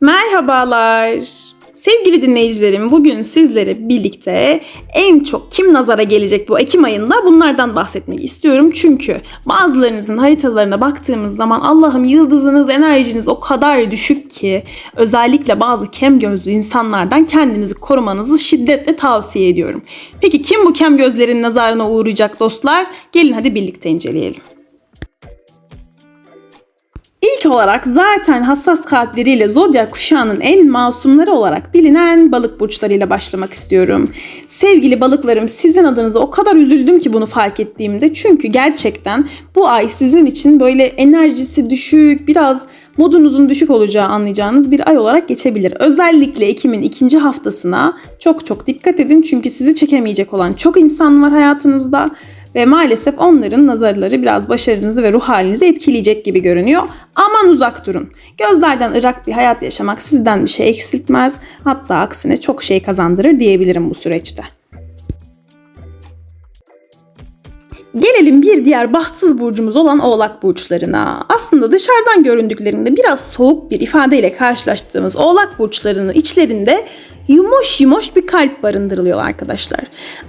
Merhabalar. Sevgili dinleyicilerim, bugün sizlere birlikte en çok kim nazara gelecek bu Ekim ayında bunlardan bahsetmek istiyorum. Çünkü bazılarınızın haritalarına baktığımız zaman Allah'ım yıldızınız, enerjiniz o kadar düşük ki özellikle bazı kem gözlü insanlardan kendinizi korumanızı şiddetle tavsiye ediyorum. Peki kim bu kem gözlerin nazarına uğrayacak dostlar? Gelin hadi birlikte inceleyelim. İlk olarak zaten hassas kalpleriyle zodyak kuşağının en masumları olarak bilinen balık burçlarıyla başlamak istiyorum. Sevgili balıklarım sizin adınıza o kadar üzüldüm ki bunu fark ettiğimde. Çünkü gerçekten bu ay sizin için böyle enerjisi düşük, biraz modunuzun düşük olacağı anlayacağınız bir ay olarak geçebilir. Özellikle Ekim'in ikinci haftasına çok çok dikkat edin. Çünkü sizi çekemeyecek olan çok insan var hayatınızda ve maalesef onların nazarları biraz başarınızı ve ruh halinizi etkileyecek gibi görünüyor. Aman uzak durun. Gözlerden ırak bir hayat yaşamak sizden bir şey eksiltmez. Hatta aksine çok şey kazandırır diyebilirim bu süreçte. Gelelim bir diğer bahtsız burcumuz olan Oğlak burçlarına. Aslında dışarıdan göründüklerinde biraz soğuk bir ifadeyle karşılaştığımız Oğlak burçlarının içlerinde yumuş yumuş bir kalp barındırılıyor arkadaşlar.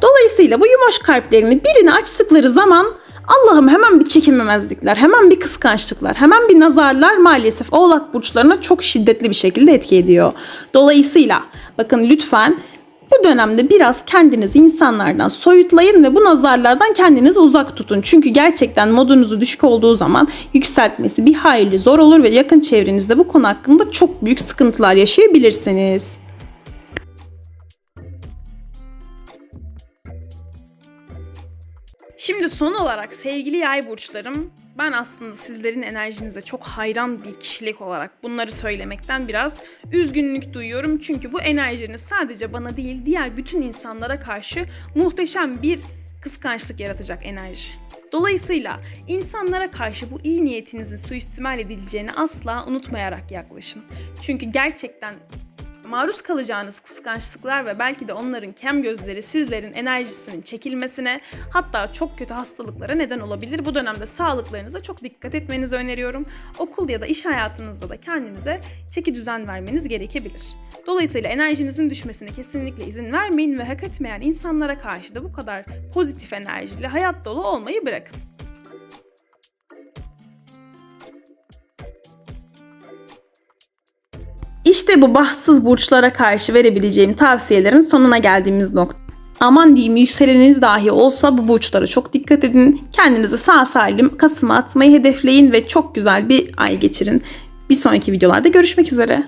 Dolayısıyla bu yumuş kalplerini birini açtıkları zaman Allah'ım hemen bir çekememezlikler, hemen bir kıskançlıklar, hemen bir nazarlar maalesef Oğlak burçlarına çok şiddetli bir şekilde etki ediyor. Dolayısıyla bakın lütfen bu dönemde biraz kendinizi insanlardan soyutlayın ve bu nazarlardan kendinizi uzak tutun. Çünkü gerçekten modunuzu düşük olduğu zaman yükseltmesi bir hayli zor olur ve yakın çevrenizde bu konu hakkında çok büyük sıkıntılar yaşayabilirsiniz. Şimdi son olarak sevgili yay burçlarım, ben aslında sizlerin enerjinize çok hayran bir kişilik olarak bunları söylemekten biraz üzgünlük duyuyorum. Çünkü bu enerjiniz sadece bana değil diğer bütün insanlara karşı muhteşem bir kıskançlık yaratacak enerji. Dolayısıyla insanlara karşı bu iyi niyetinizin suistimal edileceğini asla unutmayarak yaklaşın. Çünkü gerçekten maruz kalacağınız kıskançlıklar ve belki de onların kem gözleri sizlerin enerjisinin çekilmesine hatta çok kötü hastalıklara neden olabilir. Bu dönemde sağlıklarınıza çok dikkat etmenizi öneriyorum. Okul ya da iş hayatınızda da kendinize çeki düzen vermeniz gerekebilir. Dolayısıyla enerjinizin düşmesine kesinlikle izin vermeyin ve hak etmeyen insanlara karşı da bu kadar pozitif enerjili, hayat dolu olmayı bırakın. İşte bu bahtsız burçlara karşı verebileceğim tavsiyelerin sonuna geldiğimiz nokta. Aman diyeyim yükseleniniz dahi olsa bu burçlara çok dikkat edin. Kendinizi sağ salim Kasım'a atmayı hedefleyin ve çok güzel bir ay geçirin. Bir sonraki videolarda görüşmek üzere.